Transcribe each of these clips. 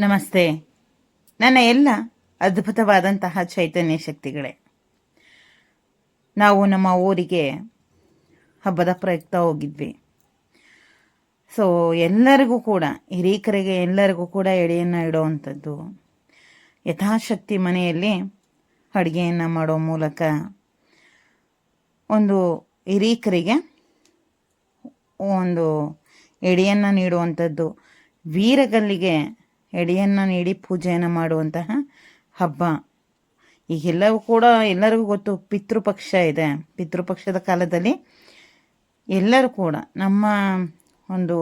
ನಮಸ್ತೆ. ನನ್ನ ಎಲ್ಲ ಅದ್ಭುತವಾದಂತಹ ಚೈತನ್ಯ ಶಕ್ತಿಗಳೇ. ನಾವು ನಮ್ಮ ಊರಿಗೆ ಹಬ್ಬದ ಪ್ರಯುಕ್ತ ಹೋಗಿದ್ವಿ. ಸೊ ಎಲ್ಲರಿಗೂ ಕೂಡ, ಹಿರೀಕರಿಗೆ ಎಲ್ಲರಿಗೂ ಕೂಡ ಎಡೆಯನ್ನು ಇಡುವಂಥದ್ದು, ಯಥಾಶಕ್ತಿ ಮನೆಯಲ್ಲಿ ಅಡುಗೆಯನ್ನು ಮಾಡೋ ಮೂಲಕ ಒಂದು ಹಿರೀಕರಿಗೆ ಒಂದು ಎಡೆಯನ್ನು ನೀಡುವಂಥದ್ದು, ವೀರಗಲ್ಲಿಗೆ ಎಡೆಯನ್ನು ನೀಡಿ ಪೂಜೆಯನ್ನು ಮಾಡುವಂತಹ ಹಬ್ಬ. ಈಗೆಲ್ಲವೂ ಕೂಡ ಎಲ್ಲರಿಗೂ ಗೊತ್ತು ಪಿತೃಪಕ್ಷ ಇದೆ. ಪಿತೃಪಕ್ಷದ ಕಾಲದಲ್ಲಿ ಎಲ್ಲರೂ ಕೂಡ ನಮ್ಮ ಒಂದು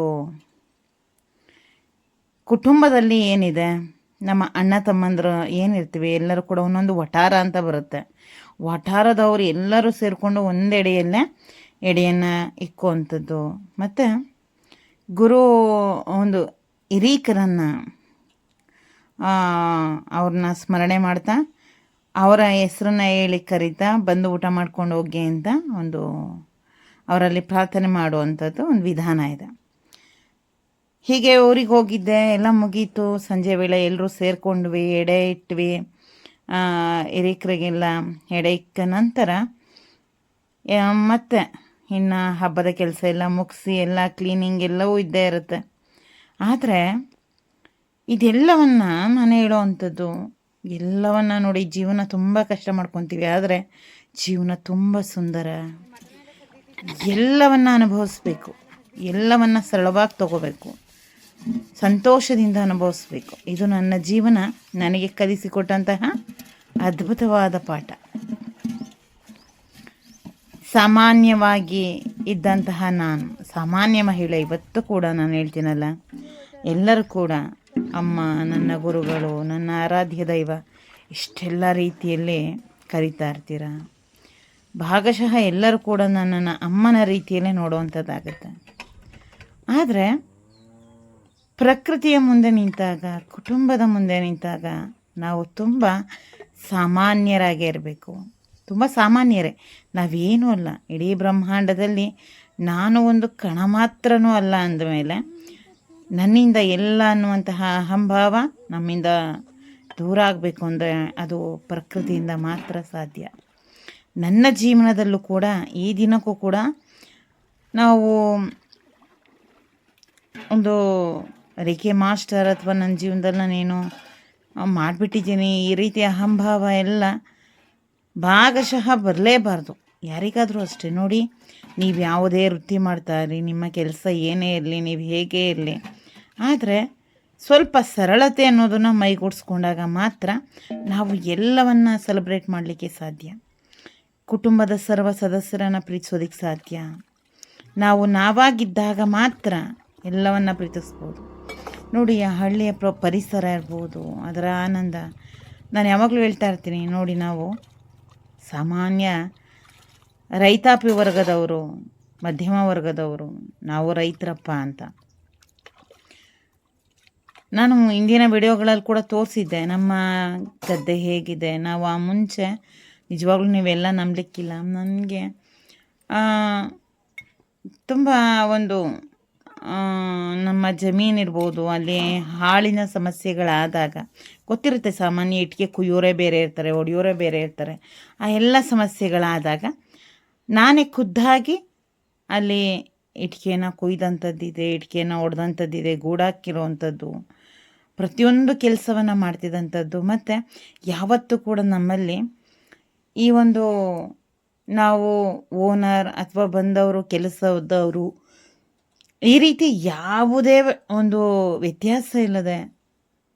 ಕುಟುಂಬದಲ್ಲಿ ಏನಿದೆ, ನಮ್ಮ ಅಣ್ಣ ತಮ್ಮಂದರು ಏನಿರ್ತೀವಿ, ಎಲ್ಲರೂ ಕೂಡ ಒಂದೊಂದು ವಠಾರ ಅಂತ ಬರುತ್ತೆ. ವಠಾರದವರು ಎಲ್ಲರೂ ಸೇರಿಕೊಂಡು ಒಂದೆಡೆಯಲ್ಲೇ ಎಡೆಯನ್ನು ಇಕ್ಕುವಂಥದ್ದು. ಮತ್ತು ಗುರು ಒಂದು ಹಿರೀಕರನ್ನು ಅವ್ರನ್ನ ಸ್ಮರಣೆ ಮಾಡ್ತಾ, ಅವರ ಹೆಸ್ರನ್ನ ಹೇಳಿ ಕರೀತಾ, ಬಂದು ಊಟ ಮಾಡ್ಕೊಂಡು ಹೋಗಿ ಅಂತ ಒಂದು ಅವರಲ್ಲಿ ಪ್ರಾರ್ಥನೆ ಮಾಡುವಂಥದ್ದು ಒಂದು ವಿಧಾನ ಇದೆ. ಹೀಗೆ ಊರಿಗೆ ಹೋಗಿದ್ದೆ, ಎಲ್ಲ ಮುಗೀತು. ಸಂಜೆ ವೇಳೆ ಎಲ್ಲರೂ ಸೇರಿಕೊಂಡ್ವಿ, ಎಡೆ ಇಟ್ವಿ. ಹಿರಿಕರಿಗೆಲ್ಲ ಎಡೆ ಇಕ್ಕ ನಂತರ ಮತ್ತೆ ಇನ್ನು ಹಬ್ಬದ ಕೆಲಸ ಎಲ್ಲ ಮುಗಿಸಿ, ಎಲ್ಲ ಕ್ಲೀನಿಂಗ್ ಎಲ್ಲವೂ ಇದ್ದೇ ಇರುತ್ತೆ. ಆದರೆ ಇದೆಲ್ಲವನ್ನ ನಾನು ಹೇಳೋವಂಥದ್ದು ಎಲ್ಲವನ್ನ ನೋಡಿ ಜೀವನ ತುಂಬ ಕಷ್ಟ ಮಾಡ್ಕೊತೀವಿ. ಆದರೆ ಜೀವನ ತುಂಬ ಸುಂದರ. ಎಲ್ಲವನ್ನ ಅನುಭವಿಸ್ಬೇಕು. ಎಲ್ಲವನ್ನ ಸರಳವಾಗಿ ತಗೋಬೇಕು. ಸಂತೋಷದಿಂದ ಅನುಭವಿಸ್ಬೇಕು. ಇದು ನನ್ನ ಜೀವನ, ನನಗೆ ಕಲಿಸಿಕೊಟ್ಟಂತಹ ಅದ್ಭುತವಾದ ಪಾಠ. ಸಾಮಾನ್ಯವಾಗಿ ಇದ್ದಂತಹ ನಾನು, ಸಾಮಾನ್ಯ ಮಹಿಳೆ ಇವತ್ತು ಕೂಡ ನಾನು ಹೇಳ್ತೀನಲ್ಲ, ಎಲ್ಲರೂ ಕೂಡ ಅಮ್ಮ, ನನ್ನ ಗುರುಗಳು, ನನ್ನ ಆರಾಧ್ಯ ದೈವ, ಇಷ್ಟೆಲ್ಲ ರೀತಿಯಲ್ಲಿ ಕರಿತಾ ಇರ್ತೀರ? ಭಾಗಶಃ ಎಲ್ಲರೂ ಕೂಡ ನನ್ನನ್ನು ಅಮ್ಮನ ರೀತಿಯಲ್ಲೇ ನೋಡುವಂಥದ್ದಾಗುತ್ತೆ. ಆದರೆ ಪ್ರಕೃತಿಯ ಮುಂದೆ ನಿಂತಾಗ, ಕುಟುಂಬದ ಮುಂದೆ ನಿಂತಾಗ ನಾವು ತುಂಬ ಸಾಮಾನ್ಯರಾಗೇ ಇರಬೇಕು. ತುಂಬ ಸಾಮಾನ್ಯರೇ. ನಾವೇನೂ ಅಲ್ಲ. ಇಡೀ ಬ್ರಹ್ಮಾಂಡದಲ್ಲಿ ನಾನು ಒಂದು ಕಣ ಮಾತ್ರನೂ ಅಲ್ಲ ಅಂದಮೇಲೆ ನನ್ನಿಂದ ಎಲ್ಲ ಅನ್ನುವಂತಹ ಅಹಂಭಾವ ನಮ್ಮಿಂದ ದೂರ ಆಗಬೇಕು ಅಂದರೆ ಅದು ಪ್ರಕೃತಿಯಿಂದ ಮಾತ್ರ ಸಾಧ್ಯ. ನನ್ನ ಜೀವನದಲ್ಲೂ ಕೂಡ ಈ ದಿನಕ್ಕೂ ಕೂಡ ನಾವು ಒಂದು ರೇಖೆ ಮಾಸ್ಟರ್ ಅಥವಾ ನನ್ನ ಜೀವನದಲ್ಲಿ ನಾನೇನು ಮಾಡಿಬಿಟ್ಟಿದ್ದೀನಿ, ಈ ರೀತಿ ಅಹಂಭಾವ ಎಲ್ಲ ಭಾಗಶಃ ಬರಲೇಬಾರ್ದು. ಯಾರಿಗಾದರೂ ಅಷ್ಟೇ ನೋಡಿ, ನೀವು ಯಾವುದೇ ವೃತ್ತಿ ಮಾಡ್ತಾ ಇರಿ, ನಿಮ್ಮ ಕೆಲಸ ಏನೇ ಇರಲಿ, ನೀವು ಹೇಗೆ ಇರಲಿ ಆದರೆ ಸ್ವಲ್ಪ ಸರಳತೆ ಅನ್ನೋದನ್ನು ಮೈಗೂಡಿಸ್ಕೊಂಡಾಗ ಮಾತ್ರ ನಾವು ಎಲ್ಲವನ್ನು ಸೆಲೆಬ್ರೇಟ್ ಮಾಡಲಿಕ್ಕೆ ಸಾಧ್ಯ. ಕುಟುಂಬದ ಸರ್ವ ಸದಸ್ಯರನ್ನು ಪ್ರೀತಿಸೋದಕ್ಕೆ ಸಾಧ್ಯ. ನಾವು ನಾವಾಗಿದ್ದಾಗ ಮಾತ್ರ ಎಲ್ಲವನ್ನು ಪ್ರೀತಿಸ್ಬೋದು. ನೋಡಿ, ಆ ಹಳ್ಳಿಯ ಪ್ರ ಪರಿಸರ ಇರ್ಬೋದು, ಅದರ ಆನಂದ. ನಾನು ಯಾವಾಗಲೂ ಹೇಳ್ತಾ ಇರ್ತೀನಿ, ನೋಡಿ ನಾವು ಸಾಮಾನ್ಯ ರೈತಾಪಿ ವರ್ಗದವರು, ಮಧ್ಯಮ ವರ್ಗದವರು, ನಾವು ರೈತರಪ್ಪ ಅಂತ. ನಾನು ಇಂದಿನ ವಿಡಿಯೋಗಳಲ್ಲಿ ಕೂಡ ತೋರಿಸಿದ್ದೆ, ನಮ್ಮ ಗದ್ದೆ ಹೇಗಿದೆ, ನಾವು ಆ ಮುಂಚೆ ನಿಜವಾಗ್ಲೂ ನೀವೆಲ್ಲ ನಂಬಲಿಕ್ಕಿಲ್ಲ. ನನಗೆ ತುಂಬ ಒಂದು ನಮ್ಮ ಜಮೀನಿರ್ಬೋದು ಅಲ್ಲಿ ಹಾಳಿನ ಸಮಸ್ಯೆಗಳಾದಾಗ, ಗೊತ್ತಿರುತ್ತೆ ಸಾಮಾನ್ಯ ಇಟ್ಟಿಗೆ ಕುಯ್ಯೋರೇ ಬೇರೆ ಇರ್ತಾರೆ, ಒಡೆಯೋರೇ ಬೇರೆ ಇರ್ತಾರೆ. ಆ ಎಲ್ಲ ಸಮಸ್ಯೆಗಳಾದಾಗ, ನಾನೇ ಖುದ್ದಾಗಿ ಅಲ್ಲಿ ಇಟ್ಕೆನ ಕೊಯ್ದಂಥದ್ದಿದೆ ಇಟ್ಕೆನ ಒಡೆದಂಥದ್ದಿದೆ ಗೂಡಾಕಿರೋವಂಥದ್ದು ಪ್ರತಿಯೊಂದು ಕೆಲಸವನ್ನು ಮಾಡ್ತಿದ್ದಂಥದ್ದು ಮತ್ತು ಯಾವತ್ತೂ ಕೂಡ ನಮ್ಮಲ್ಲಿ ಈ ಒಂದು ನಾವು ಓನರ್ ಅಥವಾ ಬಂದವರು ಕೆಲಸದವರು ಈ ರೀತಿ ಯಾವುದೇ ಒಂದು ವ್ಯತ್ಯಾಸ ಇಲ್ಲದೆ,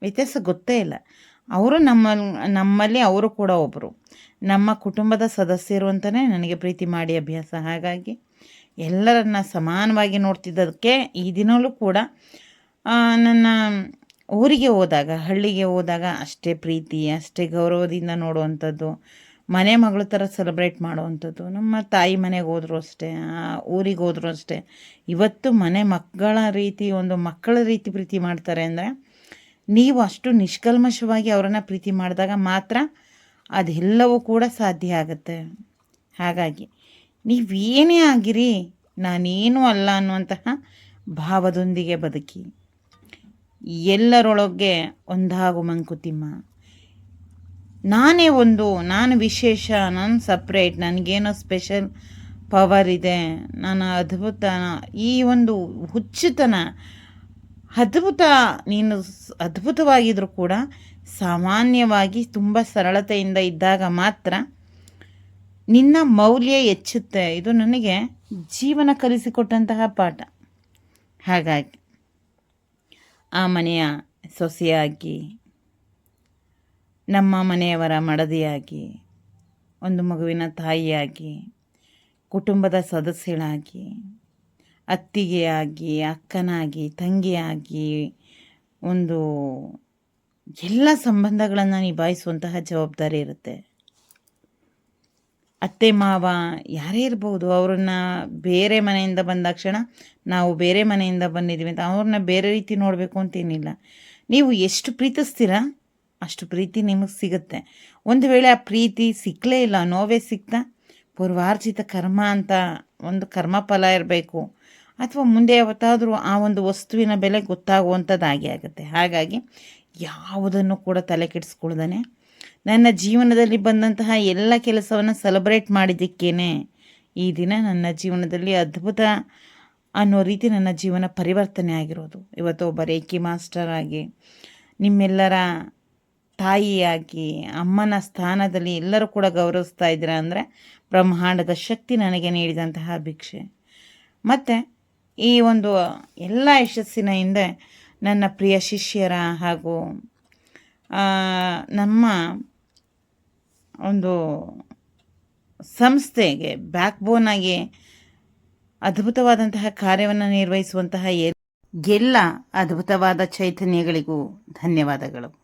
ವ್ಯತ್ಯಾಸ ಗೊತ್ತೇ ಇಲ್ಲ. ಅವರು ನಮ್ಮ, ನಮ್ಮಲ್ಲಿ ಅವರು ಕೂಡ ಒಬ್ಬರು ನಮ್ಮ ಕುಟುಂಬದ ಸದಸ್ಯರು ಅಂತಲೇ ನನಗೆ ಪ್ರೀತಿ ಮಾಡಿ ಅಭ್ಯಾಸ. ಹಾಗಾಗಿ ಎಲ್ಲರನ್ನ ಸಮಾನವಾಗಿ ನೋಡ್ತಿದ್ದದಕ್ಕೆ ಈ ದಿನವೂ ಕೂಡ ನನ್ನ ಊರಿಗೆ ಹೋದಾಗ, ಹಳ್ಳಿಗೆ ಹೋದಾಗ ಅಷ್ಟೇ ಪ್ರೀತಿ, ಅಷ್ಟೇ ಗೌರವದಿಂದ ನೋಡುವಂಥದ್ದು, ಮನೆ ಮಗಳ ಥರ ಸೆಲೆಬ್ರೇಟ್ ಮಾಡುವಂಥದ್ದು. ನಮ್ಮ ತಾಯಿ ಮನೆಗೆ ಹೋದರೂ ಅಷ್ಟೇ ಊರಿಗೆ ಹೋದರೂ ಅಷ್ಟೇ. ಇವತ್ತು ಮನೆ ಮಕ್ಕಳ ರೀತಿ, ಒಂದು ಮಕ್ಕಳ ರೀತಿ ಪ್ರೀತಿ ಮಾಡ್ತಾರೆ ಅಂದರೆ, ನೀವು ಅಷ್ಟು ನಿಷ್ಕಲ್ಮಶವಾಗಿ ಅವರನ್ನು ಪ್ರೀತಿ ಮಾಡಿದಾಗ ಮಾತ್ರ ಅದೆಲ್ಲವೂ ಕೂಡ ಸಾಧ್ಯ ಆಗುತ್ತೆ. ಹಾಗಾಗಿ ನೀವೇನೇ ಆಗಿರಿ, ನಾನೇನೂ ಅಲ್ಲ ಅನ್ನುವಂತಹ ಭಾವದೊಂದಿಗೆ ಬದುಕಿ. ಎಲ್ಲರೊಳಗೆ ಒಂದಾಗು ಮಂಕುತಿಮ್ಮ. ನಾನೇ ಒಂದು, ನಾನು ವಿಶೇಷ, ನಾನು ಸಪ್ರೇಟ್ ನನಗೇನೋ ಸ್ಪೆಷಲ್ ಪವರ್ ಇದೆ, ನಾನು ಅದ್ಭುತ ಈ ಒಂದು ಹುಚ್ಚುತನ, ಅದ್ಭುತ, ನೀನು ಅದ್ಭುತವಾಗಿದ್ದರೂ ಕೂಡ ಸಾಮಾನ್ಯವಾಗಿ ತುಂಬ ಸರಳತೆಯಿಂದ ಇದ್ದಾಗ ಮಾತ್ರ ನಿನ್ನ ಮೌಲ್ಯ ಹೆಚ್ಚುತ್ತೆ. ಇದು ನನಗೆ ಜೀವನ ಕಲಿಸಿಕೊಟ್ಟಂತಹ ಪಾಠ. ಹಾಗಾಗಿ ಆ ಮನೆಯ ಸೊಸೆಯಾಗಿ, ನಮ್ಮ ಮನೆಯವರ ಮಡದಿಯಾಗಿ, ಒಂದು ಮಗುವಿನ ತಾಯಿಯಾಗಿ, ಕುಟುಂಬದ ಸದಸ್ಯಳಾಗಿ, ಅತ್ತಿಗೆಯಾಗಿ, ಅಕ್ಕನಾಗಿ, ತಂಗಿಯಾಗಿ, ಒಂದು ಎಲ್ಲ ಸಂಬಂಧಗಳನ್ನು ನಿಭಾಯಿಸುವಂತಹ ಜವಾಬ್ದಾರಿ ಇರುತ್ತೆ. ಅತ್ತೆ, ಮಾವ ಯಾರೇ ಇರ್ಬೋದು, ಅವ್ರನ್ನ ಬೇರೆ ಮನೆಯಿಂದ ಬಂದಾಕ್ಷಣ ನಾವು ಬೇರೆ ಮನೆಯಿಂದ ಬಂದಿದ್ದೀವಿ ಅಂತ ಅವ್ರನ್ನ ಬೇರೆ ರೀತಿ ನೋಡಬೇಕು ಅಂತೇನಿಲ್ಲ ನೀವು ಎಷ್ಟು ಪ್ರೀತಿಸ್ತೀರಾ, ಅಷ್ಟು ಪ್ರೀತಿ ನಿಮಗೆ ಸಿಗುತ್ತೆ. ಒಂದು ವೇಳೆ ಆ ಪ್ರೀತಿ ಸಿಕ್ಕಲೇ ಇಲ್ಲ, ನೋವೇ ಸಿಕ್ತಾ, ಪೂರ್ವಾರ್ಜಿತ ಕರ್ಮ ಅಂತ ಒಂದು ಕರ್ಮ ಫಲ ಇರಬೇಕು, ಅಥವಾ ಮುಂದೆ ಯಾವತ್ತಾದರೂ ಆ ಒಂದು ವಸ್ತುವಿನ ಬೆಲೆ ಗೊತ್ತಾಗುವಂಥದ್ದಾಗಿ ಆಗುತ್ತೆ. ಹಾಗಾಗಿ ಯಾವುದನ್ನು ಕೂಡ ತಲೆ ಕೆಡಿಸ್ಕೊಳ್ದೇ ನನ್ನ ಜೀವನದಲ್ಲಿ ಬಂದಂತಹ ಎಲ್ಲ ಕೆಲಸವನ್ನು ಸೆಲೆಬ್ರೇಟ್ ಮಾಡಿದ್ದಕ್ಕೇನೆ. ಈ ದಿನ ನನ್ನ ಜೀವನದಲ್ಲಿ ಅದ್ಭುತ ಅನ್ನೋ ರೀತಿ ನನ್ನ ಜೀವನ ಪರಿವರ್ತನೆ ಆಗಿರೋದು. ಇವತ್ತು ಒಬ್ಬ ರೇಖಿ ಮಾಸ್ಟರ್ ಆಗಿ, ನಿಮ್ಮೆಲ್ಲರ ತಾಯಿಯಾಗಿ, ಅಮ್ಮನ ಸ್ಥಾನದಲ್ಲಿ ಎಲ್ಲರೂ ಕೂಡ ಗೌರವಿಸ್ತಾ ಇದ್ದೀರಾ ಅಂದರೆ ಬ್ರಹ್ಮಾಂಡದ ಶಕ್ತಿ ನನಗೆ ನೀಡಿದಂತಹ ಭಿಕ್ಷೆ. ಮತ್ತು ಈ ಒಂದು ಎಲ್ಲ ಯಶಸ್ಸಿನ ಹಿಂದೆ ನನ್ನ ಪ್ರಿಯ ಶಿಷ್ಯರ ಹಾಗೂ ನಮ್ಮ ಒಂದು ಸಂಸ್ಥೆಗೆ ಬ್ಯಾಕ್ ಆಗಿ ಅದ್ಭುತವಾದಂತಹ ಕಾರ್ಯವನ್ನು ನಿರ್ವಹಿಸುವಂತಹ ಎಲ್ಲ ಅದ್ಭುತವಾದ ಚೈತನ್ಯಗಳಿಗೂ ಧನ್ಯವಾದಗಳು.